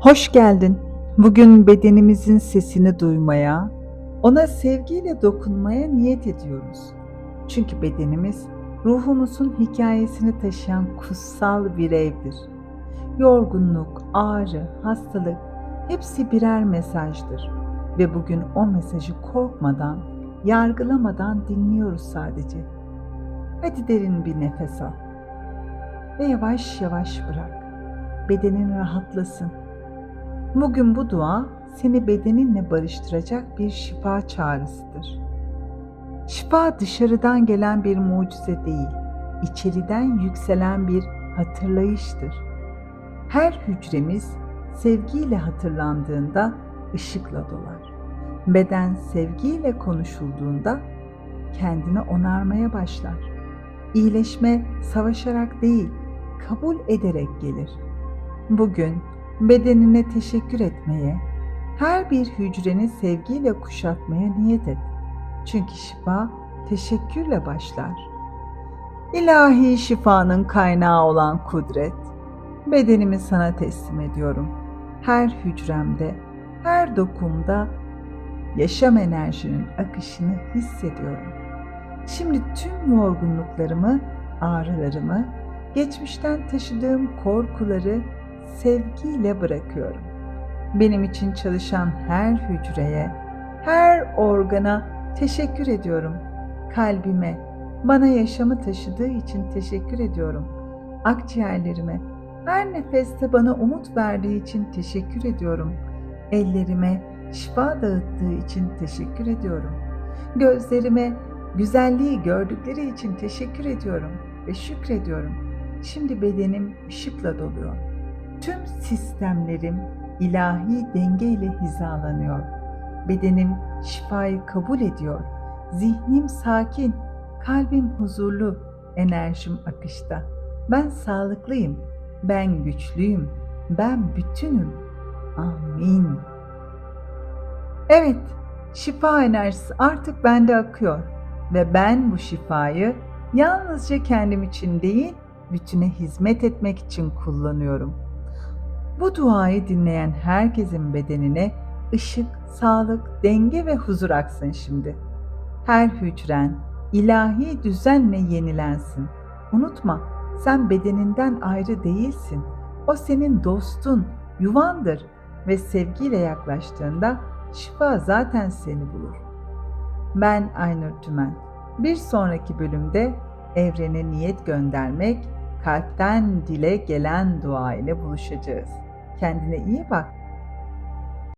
Hoş geldin. Bugün bedenimizin sesini duymaya, ona sevgiyle dokunmaya niyet ediyoruz. Çünkü bedenimiz ruhumuzun hikayesini taşıyan kutsal bir evdir. Yorgunluk, ağrı, hastalık hepsi birer mesajdır ve bugün o mesajı korkmadan, yargılamadan dinliyoruz sadece. Hadi derin bir nefes al ve yavaş yavaş bırak. Bedenin rahatlasın. Bugün bu dua seni bedeninle barıştıracak bir şifa çağrısıdır. Şifa dışarıdan gelen bir mucize değil, içeriden yükselen bir hatırlayıştır. Her hücremiz sevgiyle hatırlandığında ışıkla dolar. Beden sevgiyle konuşulduğunda kendini onarmaya başlar. İyileşme savaşarak değil, kabul ederek gelir. Bugün bedenine teşekkür etmeye, her bir hücreni sevgiyle kuşatmaya niyet et. Çünkü şifa teşekkürle başlar. İlahi şifanın kaynağı olan kudret, bedenimi sana teslim ediyorum. Her hücremde, her dokumda yaşam enerjinin akışını hissediyorum. Şimdi tüm yorgunluklarımı, ağrılarımı, geçmişten taşıdığım korkuları sevgiyle bırakıyorum. Benim için çalışan her hücreye, her organa teşekkür ediyorum. Kalbime, bana yaşamı taşıdığı için teşekkür ediyorum. Akciğerlerime, her nefeste bana umut verdiği için teşekkür ediyorum. Ellerime şifa dağıttığı için teşekkür ediyorum. Gözlerime güzelliği gördükleri için teşekkür ediyorum ve şükrediyorum. Şimdi bedenim ışıkla doluyor. Tüm sistemlerim ilahi denge ile hizalanıyor. Bedenim şifayı kabul ediyor. Zihnim sakin, kalbim huzurlu, enerjim akışta. Ben sağlıklıyım, ben güçlüyüm, ben bütünüm. Amin. Evet, şifa enerjisi artık bende akıyor ve ben bu şifayı yalnızca kendim için değil, bütüne hizmet etmek için kullanıyorum. Bu duayı dinleyen herkesin bedenine ışık, sağlık, denge ve huzur aksın şimdi. Her hücren ilahi düzenle yenilensin. Unutma, sen bedeninden ayrı değilsin. O senin dostun, yuvandır ve sevgiyle yaklaştığında şifa zaten seni bulur. Ben Aynur Tümen. Bir sonraki bölümde evrene niyet göndermek, kalpten dile gelen dua ile buluşacağız. Kendine iyi bak.